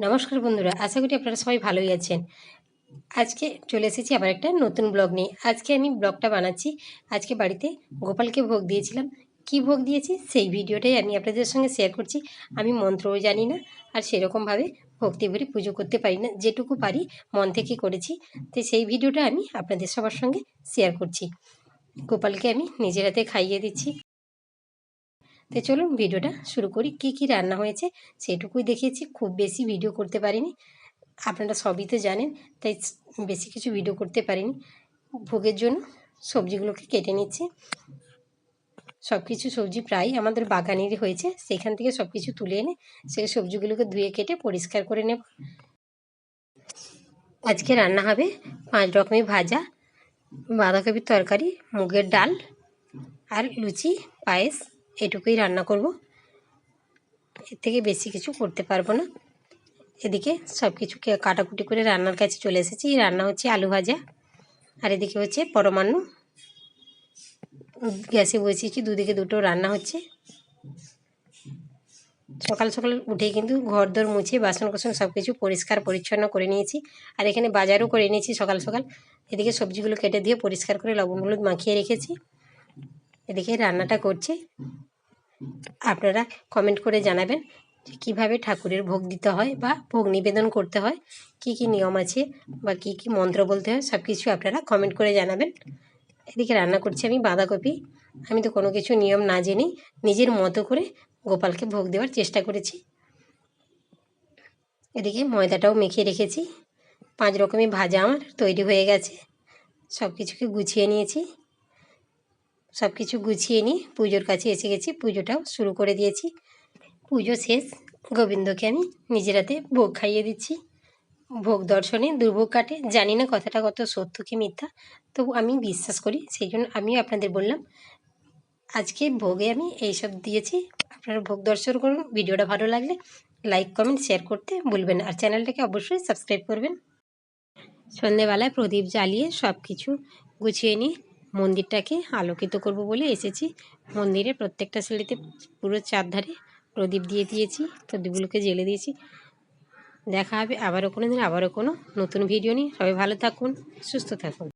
নমস্কার বন্ধুরা, আশা করি আপনারা সবাই ভালোই আছেন। আজকে চলে এসেছি আবার একটা নতুন ব্লগ নিয়ে। আজকে আমি ব্লগটা বানাচ্ছি। আজকে বাড়িতে গোপালকে ভোগ দিয়েছিলাম। কি ভোগ দিয়েছি? সেই ভিডিওটাই আমি আপনাদের সঙ্গে শেয়ার করছি। আমি মন্ত্রও জানি না, আর সেরকমভাবে ভক্তি ভরে পুজো করতে পারি না। যেটুকু পারি মন থেকে করেছি। তো সেই ভিডিওটা আমি আপনাদের সবার সঙ্গে শেয়ার করছি। গোপালকে আমি নিজের হাতে খাইয়ে দিচ্ছি। তো চলুন ভিডিওটা শুরু করি। কি কি রান্না হয়েছে সেটুকুই দেখিয়েছি। খুব বেশি ভিডিও করতে পারিনি। আপনারা সবই তো জানেন, তাই বেশি কিছু ভিডিও করতে পারিনি। ভোগের জন্য সবজিগুলোকে কেটে নিচ্ছি। সব কিছু সবজি প্রায় আমাদের বাগানেরই হয়েছে। সেখান থেকে সব কিছু তুলে এনে সেই সবজিগুলোকে ধুয়ে কেটে পরিষ্কার করে নেব। আজকে রান্না হবে পাঁচ রকমের ভাজা, বাঁধাকপির তরকারি, মুগের ডাল আর লুচি, পায়েস। এটুকুই রান্না করব। এর থেকে বেশি কিছু করতে পারব না। এদিকে সব কিছু কাটাকুটি করে রান্নার কাছে চলে এসেছি। রান্না হচ্ছে আলু ভাজা। আর এদিকে হচ্ছে পরমাণু। গ্যাসে বসিয়েছি, দুদিকে দুটো রান্না হচ্ছে। সকাল সকাল উঠে কিন্তু ঘর দর মুছে বাসন কোসন সব কিছু পরিষ্কার পরিচ্ছন্ন করে নিয়েছি। আর এখানে বাজারও করে নিয়েছি সকাল সকাল। এদিকে সবজিগুলো কেটে দিয়ে পরিষ্কার করে লবণ হলুদ মাখিয়ে রেখেছি। এদিকে রান্নাটা করছি। আপনারা কমেন্ট করে জানাবেন যে কীভাবে ঠাকুরের ভোগ দিতে হয় বা ভোগ নিবেদন করতে হয়, কি কি নিয়ম আছে বা কি কি মন্ত্র বলতে হয় সব কিছু আপনারা কমেন্ট করে জানাবেন। এদিকে রান্না করছি আমি বাঁধাকপি। আমি তো কোনো কিছু নিয়ম না জেনেই নিজের মতো করে গোপালকে ভোগ দেওয়ার চেষ্টা করেছি। এদিকে ময়দাটাও মেখে রেখেছি। পাঁচ রকমের ভাজা আমার তৈরি হয়ে গেছে। সব কিছুকে গুছিয়ে নিয়েছি। সব কিছু গুছিয়ে নিই পুজোর কাছে এসে গেছি। পুজোটাও শুরু করে দিয়েছি। পুজো শেষ। গোবিন্দকে আমি নিজের হাতে ভোগ খাইয়ে দিচ্ছি। ভোগ দর্শনে দুর্ভোগ কাটে। জানি না কথাটা কত সত্য কি মিথ্যা। তবু আমি বিশ্বাস করি, সেই জন্য আমিও আপনাদের বললাম, আজকে ভোগে আমি এইসব দিয়েছি। আপনারা ভোগ দর্শন করুন। ভিডিওটা ভালো লাগলে লাইক, কমেন্ট, শেয়ার করতে ভুলবেন আর চ্যানেলটাকে অবশ্যই সাবস্ক্রাইব করবেন। সন্ধেবেলায় প্রদীপ জ্বালিয়ে সব কিছু গুছিয়ে নিয়ে মন্দিরটাকে আলোকিত করব বলে এসেছি। মন্দিরে প্রত্যেকটা সিঁড়িতে পুরো চারধারে প্রদীপ দিয়ে দিয়েছি, প্রদীপগুলোকে জেলে দিয়েছি। দেখা হবে আবারও কোনো দিন, আবারও কোনো নতুন ভিডিও নিয়ে। সবাই ভালো থাকুন, সুস্থ থাকুন।